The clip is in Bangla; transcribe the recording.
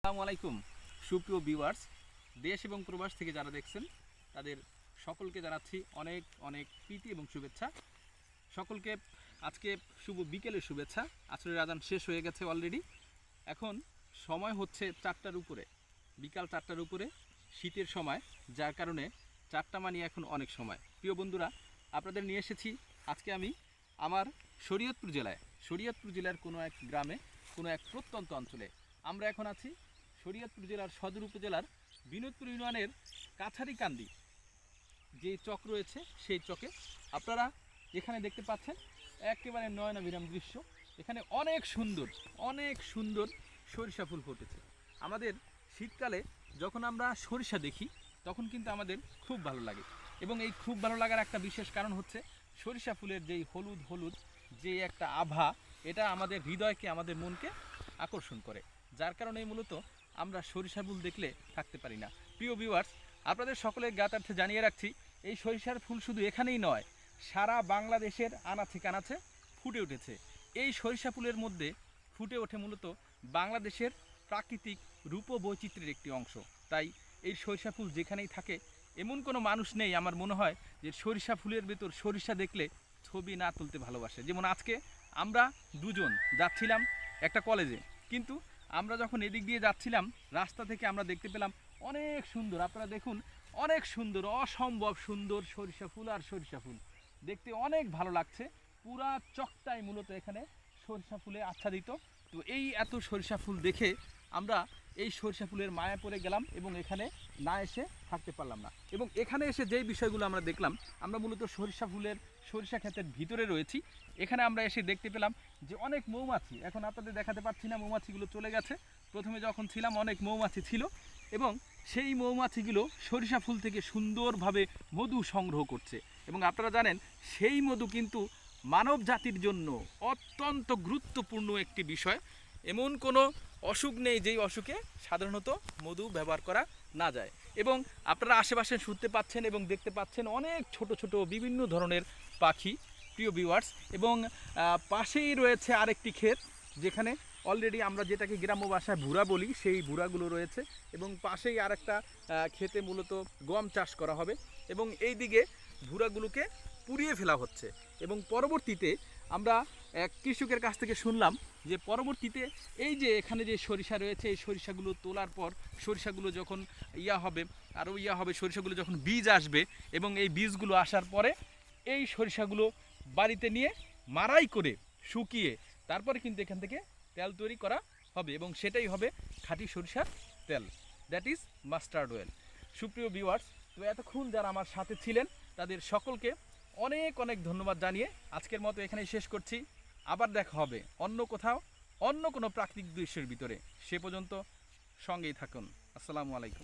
আসসালামু আলাইকুম। সুপ্রিয় ভিউয়ার্স দেশ এবং প্রবাস থেকে যারা দেখছেন, তাদের সকলকে জানাচ্ছি অনেক অনেক প্রীতি এবং শুভেচ্ছা। সকলকে আজকে শুভ বিকেলের শুভেচ্ছা। আসরের আদান শেষ হয়ে গেছে অলরেডি এখন সময় হচ্ছে চারটার উপরে। বিকাল চারটার উপরে, শীতের সময়, যার কারণে চারটা মানি এখন অনেক সময়। প্রিয় বন্ধুরা, আপনাদের নিয়ে এসেছি আজকে আমি আমার শরীয়তপুর জেলায়। শরীয়তপুর জেলার কোনো এক গ্রামে, কোনো এক প্রত্যন্ত অঞ্চলে। আমরা এখন আছি শরীয়তপুর জেলার সদর উপজেলার বিনোদপুর ইউনিয়নের কাছারিকান্দি যে চক রয়েছে, সেই চকে আপনারা এখানে দেখতে পাচ্ছেন একেবারে নয়নাভিরাম দৃশ্য। এখানে অনেক সুন্দর অনেক সুন্দর সরিষা ফুল ফুটেছে। আমাদের শীতকালে যখন আমরা সরিষা দেখি, তখন কিন্তু আমাদের খুব ভালো লাগে। এবং এই খুব ভালো লাগার একটা বিশেষ কারণ হচ্ছে সরিষা ফুলের যেই হলুদ হলুদ যে একটা আভা, এটা আমাদের হৃদয়কে, আমাদের মনকে আকর্ষণ করে। যার কারণে মূলত আমরা সরিষা ফুল দেখলে থাকতে পারি না। প্রিয় ভিউয়ার্স আপনাদের সকলের জ্ঞাতার্থে জানিয়ে রাখছি, এই সরিষার ফুল শুধু এখানেই নয়, সারা বাংলাদেশের আনাচে কানাচে ফুটে উঠেছে। এই সরিষা ফুলের মধ্যে ফুটে ওঠে মূলত বাংলাদেশের প্রাকৃতিক রূপ বৈচিত্র্যের একটি অংশ। তাই এই সরিষা ফুল যেখানেই থাকে, এমন কোনো মানুষ নেই আমার মনে হয় যে সরিষা ফুলের ভেতর সরিষা দেখলে ছবি না তুলতে ভালোবাসে। যেমন আজকে আমরা দুজন যাচ্ছিলাম একটা কলেজে কিন্তু আমরা যখন এদিক দিয়ে যাচ্ছিলাম, রাস্তা থেকে আমরা দেখতে পেলাম অনেক সুন্দর। আপনারা দেখুন, অনেক সুন্দর, অসম্ভব সুন্দর সরিষা ফুল আর সরিষা ফুল। দেখতে অনেক ভালো লাগছে। পুরা চকটাই মূলত এখানে সরিষা ফুলে আচ্ছাদিত। তো এই এত সরিষা ফুল দেখে আমরা এই সরিষা ফুলের মায়া পড়ে গেলাম এবং এখানে না এসে থাকতে পারলাম না। এবং এখানে এসে যেই বিষয়গুলো আমরা দেখলাম, আমরা মূলত সরিষা ফুলের সরিষা ক্ষেতের ভিতরে রয়েছি। এখানে আমরা এসে দেখতে পেলাম যে অনেক মৌমাছি, এখন আপনাদের দেখাতে পাচ্ছি না মৌমাছিগুলো চলে গেছে। প্রথমে যখন ছিলাম অনেক মৌমাছি ছিল এবং সেই মৌমাছিগুলো সরিষা ফুল থেকে সুন্দরভাবে মধু সংগ্রহ করছে। এবং আপনারা জানেন, সেই মধু কিন্তু মানব জাতির জন্য অত্যন্ত গুরুত্বপূর্ণ একটি বিষয়। এমন কোনো অসুখ নেই যেই অসুখে সাধারণত মধু ব্যবহার করা না যায়। এবং আপনারা আশেপাশে শুনতে পাচ্ছেন এবং দেখতে পাচ্ছেন অনেক ছোট ছোট বিভিন্ন ধরনের পাখি প্রিয় ভিউয়ার্স এবং পাশেই রয়েছে আরেকটি ক্ষেত যেখানে অলরেডি আমরা যেটাকে গ্রাম্য ভাষায় ভুরা বলি সেই ভুরাগুলো রয়েছে এবং পাশেই আরেকটা আহ, ক্ষেতে মূলত গম চাষ করা হবে এবং এই দিকে ভুরাগুলোকে পুড়িয়ে ফেলা হচ্ছে। এবং পরবর্তীতে আমরা এক কৃষকের কাছ থেকে শুনলাম যে পরবর্তীতে এই যে এখানে যে সরিষা রয়েছে, এই সরিষাগুলো তোলার পর সরিষাগুলো যখন ইয়া হবে, আরও ইয়া হবে, সরিষাগুলো যখন বীজ আসবে এবং এই বীজগুলো আসার পরে এই সরিষাগুলো বাড়িতে নিয়ে মারাই করে শুকিয়ে তারপরে কিন্তু এখান থেকে তেল তৈরি করা হবে এবং সেটাই হবে খাঁটি সরিষার তেল। দ্যাট ইজ মাস্টার্ড অয়েল সুপ্রিয় ভিউয়ার্স তো এতক্ষণ যারা আমার সাথে ছিলেন, তাদের সকলকে অনেক অনেক ধন্যবাদ জানিয়ে আজকের মতো এখানেই শেষ করছি। আবার দেখা হবে অন্য কোথাও, অন্য কোনো প্রাকৃতিক দৃশ্যের ভিতরে। সে পর্যন্ত সঙ্গেই থাকুন। আসসালামু আলাইকুম।